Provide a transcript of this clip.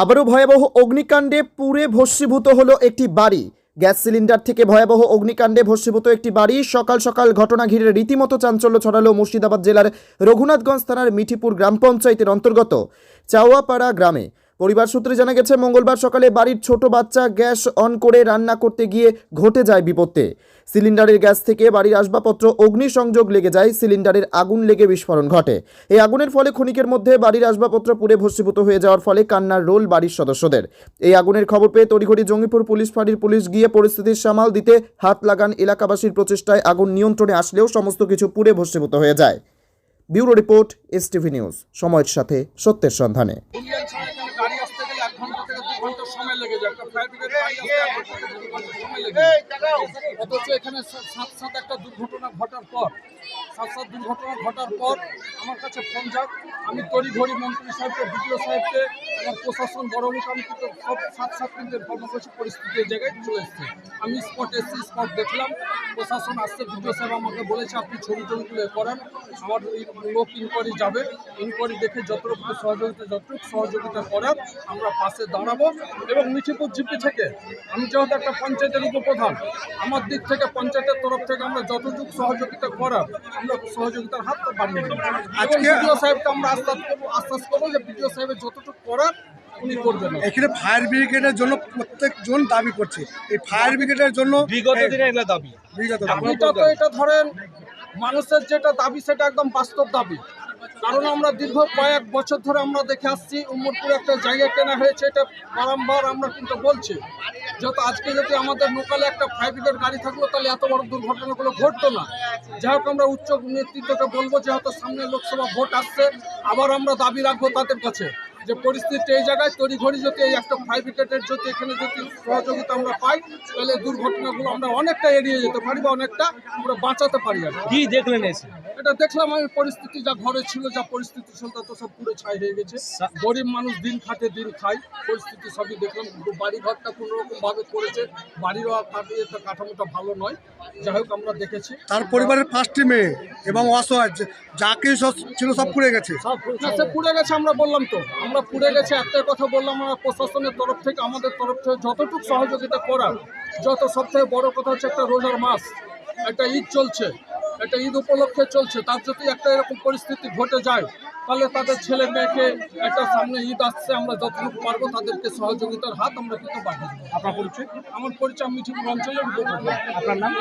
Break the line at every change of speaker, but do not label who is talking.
আবারও ভয়াবহ অগ্নিকাণ্ডে পুড়ে ভস্মীভূত হলো একটি বাড়ি। গ্যাস সিলিন্ডার থেকে ভয়াবহ অগ্নিকাণ্ডে ভস্মীভূত একটি বাড়ি। সকাল সকাল ঘটনা ঘিরে রীতিমতো চাঞ্চল্য ছড়ালো মুর্শিদাবাদ জেলার রঘুনাথগঞ্জ থানার মিঠিপুর গ্রাম পঞ্চায়েতের অন্তর্গত চাওয়াপাড়া গ্রামে। পরিবার সূত্রে জানা গেছে, মঙ্গলবার সকালে বাড়ির ছোট বাচ্চা গ্যাস অন করে রান্না করতে গিয়ে ঘটে যায় বিপত্তে। সিলিন্ডারের গ্যাস থেকে বাড়ির আসবাবপত্র, অগ্নিসংযোগ লেগে যায়, সিলিন্ডারের আগুন লেগে বিস্ফোরণ ঘটে। এই আগুনের ফলে ক্ষণিকের মধ্যে বাড়ির আসবাবপত্র পুড়ে ভস্মীভূত হয়ে যাওয়ার ফলে কান্নার রোল বাড়ির সদস্যদের। এই আগুনের খবর পেয়ে তড়িঘড়ি জঙ্গিপুর পুলিশ ফাঁড়ির পুলিশ গিয়ে পরিস্থিতির সামাল দিতে হাত লাগান এলাকাবাসীর প্রচেষ্টায় আগুন নিয়ন্ত্রণে আসলেও সমস্ত কিছু পুড়ে ভস্মীভূত হয়ে যায়। Bureau report S TV news. সময়ের সাথে সত্যের সন্ধানে।
ঘণ্টা সময় লেগে যায় একটা ঘণ্টা সময় লেগে অথচ এখানে সাত সাত একটা দুর্ঘটনা ঘটার পর সাত দুর্ঘটনা ঘটার পর আমার কাছে ফোন যাক। আমি তড়ি ঘড়ি মন্ত্রী সাহেবকে, বিডিও সাহেবকে, আমার প্রশাসন, বড় মুখ আমি কিন্তু সব সাত সাত কিন্তু ইনফর্ম করছি পরিস্থিতির জায়গায় চলে এসছে। আমি স্পট এসছি স্পট দেখলাম। প্রশাসন আসছে, বিডিও সাহেব আমাকে বলেছে, আপনি ছবি টবিগুলো করেন। আমার লোক ইনকোয়ারি যাবে। ইনকোয়ারি দেখে যতটুকু সহযোগিতা যতটুকু সহযোগিতা করার, আমরা পাশে দাঁড়াবো এবং মিঠিপুর জিপি থেকে আমি যেহেতু একটা পঞ্চায়েতের উপপ্রধান, আমার দিক থেকে পঞ্চায়েতের তরফ থেকে আমরা যতটুকু সহযোগিতা করার আমরা সহযোগিতার হাত বাড়িয়ে আজকে বিডিও সাহেবকে আমরা আশ্বাস করব আশ্বাস করব যে বিডিও সাহেবের যতটুকু করার উনি করবেন।
এখানে ফায়ার ব্রিগেডের জন্য প্রত্যেকজন দাবি করছে। এই ফায়ার ব্রিগেডের জন্য
বিগত দিনে এগুলো দাবি।
বিগত।
তো এটা ধরেন মানুষের যেটা দাবি সেটা একদম বাস্তব দাবি। কারণ আমরা দীর্ঘ কয়েক বছর ধরে আমরা দেখে আসছি উমরপুরে একটা জায়গা কেনা হয়েছে, এটা বারংবার আমরা কিন্তু বলছি। যত আজকে যদি আমাদের লোকালে একটা প্রাইভেটের গাড়ি থাকল, তাহলে এত বড় দুর্ঘটনাগুলো ঘটতো না। যাই হোক, আমরা উচ্চ নেতৃত্বকে বলব যে হয়তো সামনে লোকসভা ভোট আসছে, আবার আমরা দাবি রাখব তাদের কাছে যে পরিস্থিতি এই জায়গায় তৈরি ঘড়ি যদি এই একটা ব্রিগেডের যদি এখানে যদি সহযোগিতা আমরা পাই, তাহলে দুর্ঘটনাগুলো আমরা অনেকটা এড়িয়ে যেতে পারি বা অনেকটা আমরা বাঁচাতে পারি আর। কি
দেখলেন এসে?
এটা দেখলাম আমি পরিস্থিতি যা ঘরে ছিল যা পরিস্থিতি ছিল তা তো সব পুরো ছাই হয়ে গেছে। গরিব মানুষ দিন খাটে দিন খায় পরিস্থিতি সবই দেখলাম। বাড়ি ঘরটা কোনো রকম ভাবে করেছে বাড়িরও কাটিয়ে তো কাঠামোটা ভালো নয়। যাই হোক আমরা দেখেছি।
তার পরিবারের পাঁচটি মেয়ে এবং অসহায় যে- যাকে সব ছিল সব পুড়ে গেছে।
সব পুড়ে গেছে আমরা বললাম তো। আমরা পুড়ে গেছে একটাই কথা বললাম আমরা প্রশাসনের তরফ থেকে আমাদের তরফ থেকে যতটুকু সহযোগিতা করার যত সব থেকে বড় কথা হচ্ছে একটা রোজার মাস একটা ঈদ চলছে। একটা ঈদ উপলক্ষে চলছে। তার যদি একটা এরকম পরিস্থিতি ঘটে যায় তাহলে তাদের ছেলে মেয়েকে একটা সামনে ঈদ আসছে আমরা যতটুকু পারব তাদেরকে সহযোগিতার হাত আমরা কিন্তু পাঠিয়ে দেবো।
আপনার পরিচয়?
আমার পরিচয় মিঠিপুর অঞ্চলের
আপনার নাম?